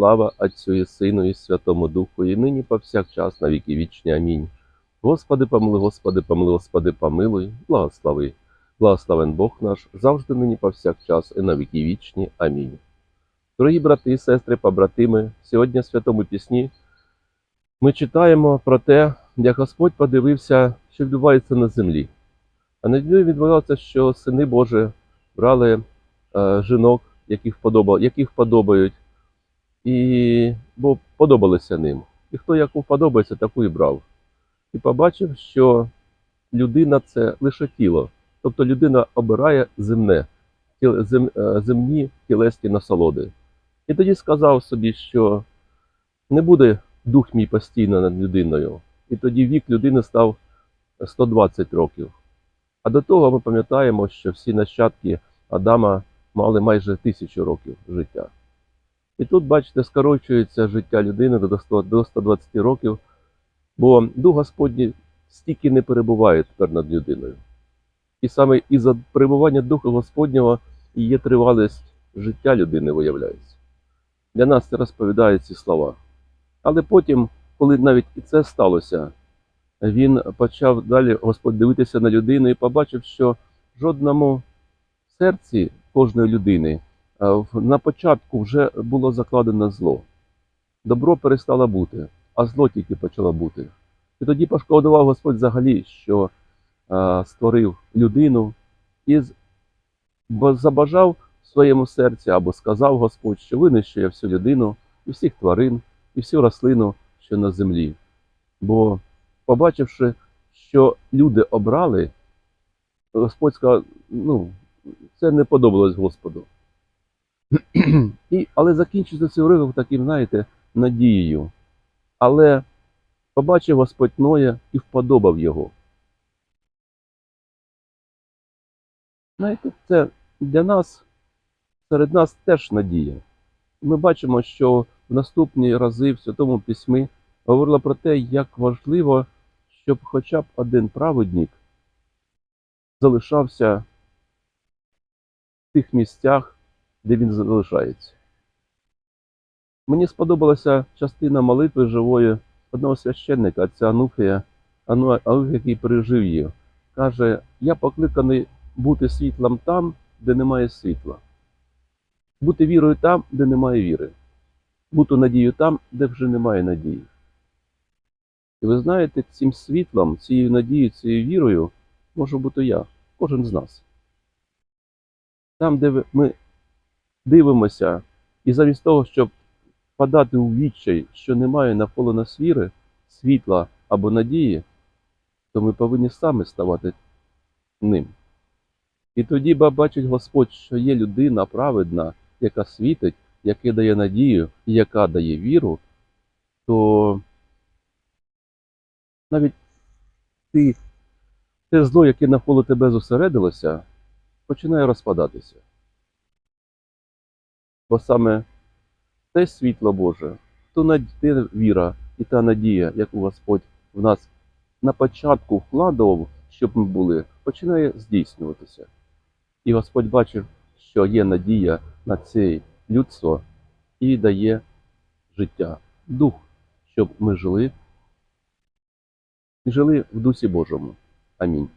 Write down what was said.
Слава Отцю і Сину і Святому Духу, і нині повсякчас на віки вічні. Амінь. Господи, помилуй, Господи, помилуй, Господи, помилуй, благослови. Благословен Бог наш, завжди нині повсякчас і на віки вічні. Амінь. Дорогі брати і сестри, побратими, сьогодні в святому пісні ми читаємо про те, як Господь подивився, що відбувається на землі. А на землі відбувалося, що сини Божі брали е, жінок, яких, вподоба, яких подобають, і, бо подобалися ним. І хто яку подобається, таку і брав. І побачив, що людина це лише тіло. Тобто людина обирає земне, зем, е, земні тілесні насолоди. І тоді сказав собі, що не буде дух мій постійно над людиною. І тоді вік людини став 120 років. А до того ми пам'ятаємо, що всі нащадки Адама мали майже тисячу років життя. І тут, бачите, скорочується життя людини до 120 років, бо Дух Господній стільки не перебуває тепер над людиною. І саме із-за перебування Духа Господнього і є тривалість життя людини, виявляється. Для нас це розповідають ці слова. Але потім, коли навіть і це сталося, він почав далі Господь дивитися на людину і побачив, що жодному серці кожної людини на початку вже було закладено зло. Добро перестало бути, а зло тільки почало бути. І тоді пошкодував Господь взагалі, що а, створив людину і забажав в своєму серці або сказав Господь, що винищує всю людину і всіх тварин, і всю рослину, що на землі. Бо, побачивши, що люди обрали, Господь сказав, ну, це не подобалось Господу. І, але закінчився цей уривок таким, знаєте, надією. Але побачив Господь Ноя і вподобав його. Знаєте, це для нас, серед нас теж надія. Ми бачимо, що в наступні рази в Святому Письмі говорила про те, як важливо, щоб хоча б один праведник залишався в тих місцях, де він залишається. Мені сподобалася частина молитви живої одного священника, отця Ануфія, Ануфія, який пережив її. Каже: Я покликаний бути світлом там, де немає світла, бути вірою там, де немає віри, бути надією там, де вже немає надії. І ви знаєте, цим світлом, цією надією, цією вірою можу бути я, кожен з нас. Там, де ми дивимося, і замість того, щоб впадати у відчай, що немає навколо нас віри, світла або надії, то ми повинні саме ставати ним. І тоді ба- бачить Господь, що є людина праведна, яка світить, яка дає надію і яка дає віру, то навіть ти, те зло, яке навколо тебе зосередилося, починає розпадатися. Бо саме те світло Боже, то віра і та надія, яку Господь в нас на початку вкладував, щоб ми були, починає здійснюватися. І Господь бачив, що є надія на це людство і дає життя, дух, щоб ми жили і жили в Дусі Божому. Амінь.